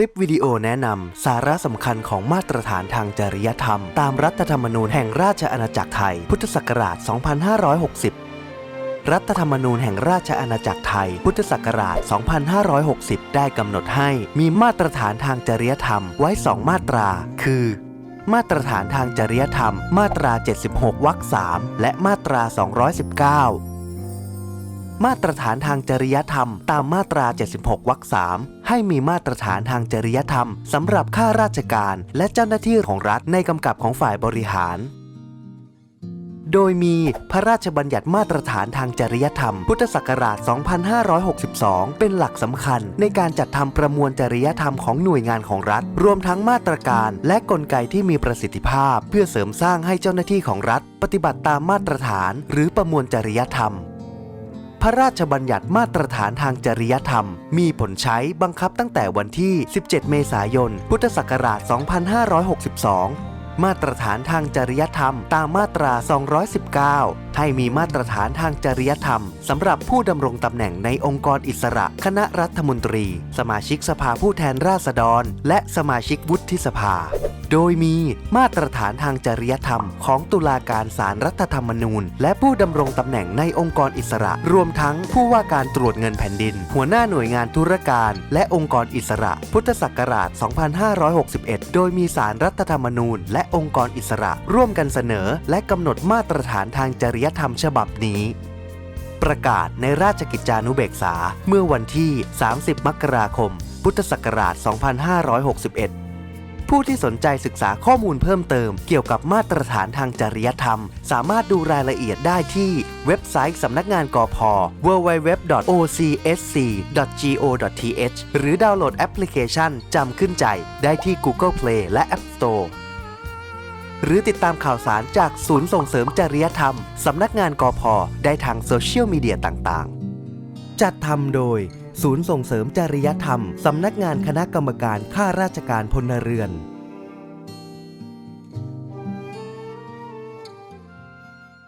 ลิปวิดีโอแนะนำสาระสำคัญของมาตรฐานทางจริยธรรม ตามรัฐธรรมนูญแห่งราชอาณาจักรไทย พุทธศักราช 2560 รัฐธรรมนูญแห่งราชอาณาจักรไทย พุทธศักราช 2560 ได้กำหนดให้มีมาตรฐานทางจริยธรรมไว้ 2 มาตรา คือมาตรฐานทางจริยธรรม มาตรา 76 วรรค 3 และมาตรา 219 มาตรฐานทางจริยธรรม ตามมาตรา 76วรรค3ให้มีมาตรฐานทางจริยธรรมสำหรับข้าราชการ และเจ้าหน้าที่ของรัฐในกำกับของฝ่ายบริหาร โดยมีพระราชบัญญัติมาตรฐานทางจริยธรรม พุทธศักราช 2562 เป็นหลักสำคัญในการจัดทำประมวลจริยธรรมของหน่วยงานของรัฐ รวมทั้งมาตรการและกลไกที่มีประสิทธิภาพ เพื่อเสริมสร้างให้เจ้าหน้าที่ของรัฐ ปฏิบัติตามมาตรฐาน หรือประมวลจริยธรรม พระราชบัญญัติมาตรฐานทางจริยธรรม มีผลใช้บังคับตั้งแต่วันที่ 17 เมษายน พุทธศักราช 2562มาตรฐานทางจริยธรรมตามมาตรา 219 ให้มีมาตรฐานทางจริยธรรมสำหรับผู้ดำรงตำแหน่งในองค์กรอิสระ คณะรัฐมนตรี สมาชิกสภาผู้แทนราษฎร และสมาชิกวุฒิสภา โดยมีมาตรฐานทางจริยธรรม ของตุลาการศาลรรัฐธรรมนูญ และผู้ดำรงตำแหน่งในองค์กรอิสระ รวมทั้งผู้ว่าการตรวจเงินแผ่นดิน หัวหน้าหน่วยงานธุรการ และองค์กรอิสระ พุทธศักราช 2561 โดยมีศาลรรัฐธรรมนูญ และองค์กรอิสระ ร่วมกันเสนอ และกำหนดมาตรฐานทางจริยธรรมฉบับนี้ประกาศในราชกิจจานุเบกษาเมื่อวันที่ 30 มกราคม พุทธศักราช 2561 ผู้ที่สนใจศึกษาข้อมูลเพิ่มเติม เกี่ยวกับมาตรฐานทางจริยธรรม สามารถดูรายละเอียดได้ที่เว็บไซต์สำนักงานกอพ www.ocsc.go.th หรือดาวน์โหลดแอปพลิเคชันจำขึ้นใจ ได้ที่ Google Play และ App Store หรือติดตามข่าวสารจากศูนย์ส่งเสริมจริยธรรม สำนักงานกอพได้ทางโซเชียลมีเดียต่างๆ จัดทำโดย ศูนย์ส่งเสริมจริยธรรม สำนักงานคณะกรรมการข้าราชการพลเรือน